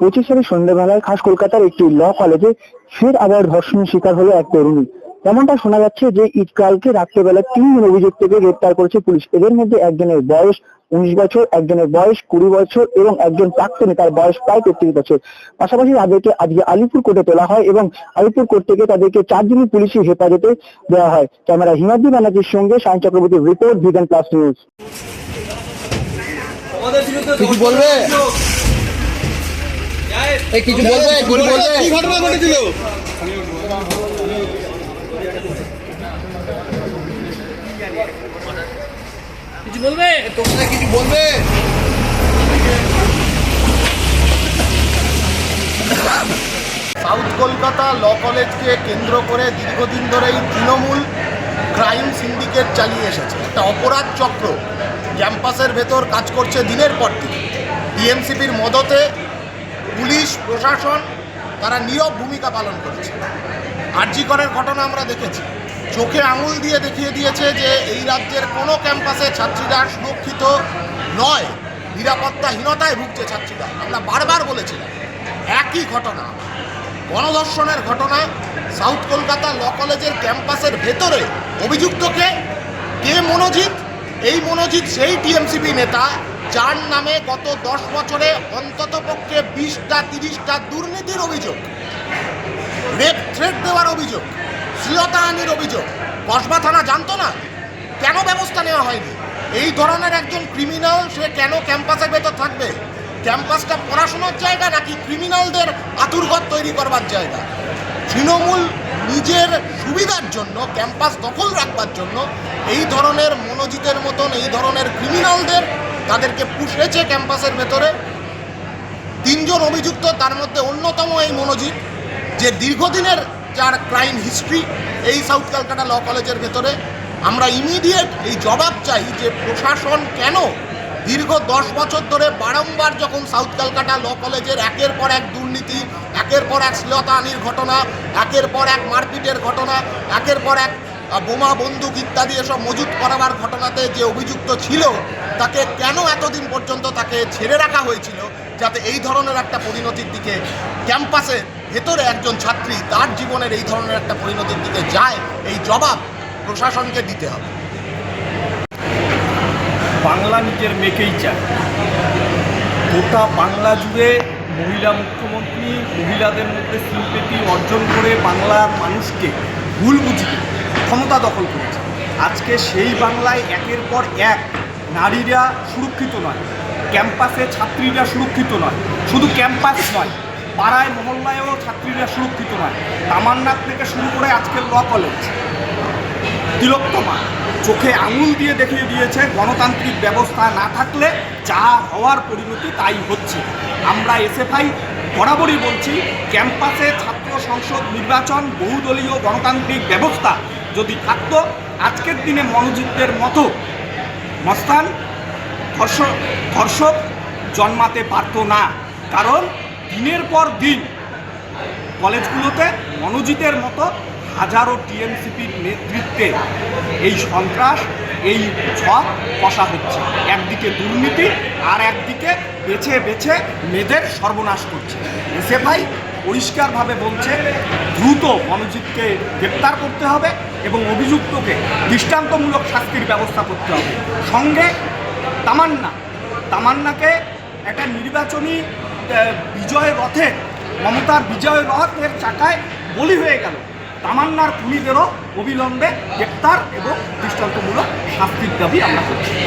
পঁচিশ সালে সন্ধ্যাবেলায় খাস কলকাতার একটি ল কলেজে ফের আবার ধর্ষণের শিকার হলো এক তরুণী। এমনটা শোনা যাচ্ছে যে ইটকালকে রাত্রেবেলা তিনজন অভিযুক্তকে গ্রেপ্তার করেছে পুলিশ। এদের মধ্যে একজনের বয়স উনিশ বছর একজনের বয়স কুড়ি বছর এবং একজন প্রাক্তনী তার বয়স প্রায় তেত্রিশ বছর। পাশাপাশি তাদেরকে আজকে আলিপুর কোর্টে তোলা হয় এবং আলিপুর কোর্ট থেকে তাদেরকে চার দিনই পুলিশি হেফাজতে দেওয়া হয়। ক্যামেরা হিমাদ্রি ব্যানার্জির সঙ্গে সায়ন চক্রবর্তীর রিপোর্ট ভিগন প্লাস নিউজ। কিছু বলবে? এই কিছু বলবে? কিছু বলবে? কি ঘটনা ঘটেছিল। কিছু বলবে? তোমরা কিছু বলবে? সাউথ কলকাতা ল কলেজকে কেন্দ্র করে দীর্ঘদিন ধরেই তৃণমূল ক্রাইম সিন্ডিকেট চালিয়ে এসেছে। একটা অপরাধ চক্র। ক্যাম্পাসের ভেতর কাজ করছে দিনের পর দিন। টিএমসিপির মদতে পুলিশ, প্রশাসন, তারা নীরব ভূমিকা পালন করেছে। আর্জিকরের ঘটনা আমরা দেখেছি। চোখে আঙুল দিয়ে দেখিয়ে দিয়েছে যে এই রাজ্যের কোনো ক্যাম্পাসে ছাত্রীরা সুরক্ষিত নয়। নিরাপত্তাহীনতায় ভুগছে ছাত্রীরা। আমরা বারবার বলেছিলাম, একই ঘটনা, গণধর্ষণের ঘটনা, সাউথ কলকাতা ল কলেজের ক্যাম্পাসের ভেতরে। অভিযুক্তকে কে মনোজিৎ? এই মনোজিৎ সেই টিএমসিপি নেতা, যার নামে গত দশ বছরে অন্তত পক্ষে বিশটা, তিরিশটা দুর্নীতির অভিযোগ, রেপ থ্রেট দেওয়ার অভিযোগ শ্লীলতাহানির অভিযোগ। কসবা থানা জানতো না? কেন ব্যবস্থা নেওয়া হয়নি? এই ধরনের একজন ক্রিমিনাল সে কেন ক্যাম্পাসের ভেতর থাকবে? ক্যাম্পাসটা পড়াশোনার জায়গা নাকি ক্রিমিনালদের আতুরঘর তৈরি করবার জায়গা? তৃণমূল নিজের সুবিধার জন্য, ক্যাম্পাস দখল রাখবার জন্য এই ধরনের মনোজিতের মতন, এই ধরনের ক্রিমিনালদের তাদেরকে পুষেছে ক্যাম্পাসের ভেতরে। তিনজন অভিযুক্ত, তার মধ্যে অন্যতম এই মনোজিৎ যে দীর্ঘদিনের যার ক্রাইম হিস্ট্রি এই সাউথ ক্যালকাটা ল কলেজের ভেতরে। আমরা ইমিডিয়েট এই জবাব চাই যে প্রশাসন কেন দীর্ঘ দশ বছর ধরে বারংবার যখন সাউথ ক্যালকাটা ল কলেজের একের পর এক দুর্নীতি একের পর এক শ্লীলতাহানির ঘটনা, একের পর এক মারপিটের ঘটনা, একের পর এক বোমা, বন্দুক ইত্যাদি এসব মজুত করাবার ঘটনাতে যে অভিযুক্ত ছিল, তাকে কেন এতদিন পর্যন্ত তাকে ছেড়ে রাখা হয়েছিল, যাতে এই ধরনের একটা পরিণতির দিকে ক্যাম্পাসে ভেতরে একজন ছাত্রী তার জীবনের এই ধরনের একটা পরিণতির দিকে যায়, এই জবাব প্রশাসনকে দিতে হবে। বাংলা নিজের মেয়েকেই চায়। গোটা বাংলা জুড়ে মহিলা মুখ্যমন্ত্রী, মহিলাদের মধ্যে সিম্পেটি অর্জন করে বাংলার মানুষকে ভুল বুঝিয়ে ক্ষমতা দখল করেছে। আজকে সেই বাংলায় একের পর এক নারীরা সুরক্ষিত নয়, ক্যাম্পাসে ছাত্রীরা সুরক্ষিত নয়, শুধু ক্যাম্পাস নয়, পাড়ায় মহল্লায়ও ছাত্রীরা সুরক্ষিত নয়। তামান্নার থেকে শুরু করে আজকের ল কলেজ তিলোত্তমা। চোখে আঙুল দিয়ে দেখিয়ে দিয়েছে গণতান্ত্রিক ব্যবস্থা না থাকলে যা হওয়ার পরিণতি তাই হচ্ছে। আমরা এসএফআই বরাবরই বলছি, ক্যাম্পাসে ছাত্র সংসদ নির্বাচন, বহুদলীয় গণতান্ত্রিক ব্যবস্থা যদি থাকত, আজকের দিনে মনোজিতদের মতো মস্তান ধর্ষক ধর্ষক জন্মাতে পারতো না। কারণ দিনের পর দিন কলেজগুলোতে মনোজিতের মতো হাজারো টিএমসিপির নেতৃত্বে এই সন্ত্রাস, এই ছক কষা হচ্ছে। একদিকে দুর্নীতি আর একদিকে বেছে বেছে মেয়েদের সর্বনাশ করছে। এসএফআই পরিষ্কারভাবে বলছে, দ্রুত মনোজিৎকে গ্রেপ্তার করতে হবে এবং অভিযুক্তকে দৃষ্টান্তমূলক শাস্তির ব্যবস্থা করতে হবে। সঙ্গে তামান্না, তামান্নাকে একটা নির্বাচনী বিজয় রথে মমতার বিজয় রথের চাকায় বলি হয়ে গেল। তামান্নার খুনিদেরও অবিলম্বে গ্রেপ্তার এবং দৃষ্টান্তমূলক শাস্তির দাবি আমরা করছি।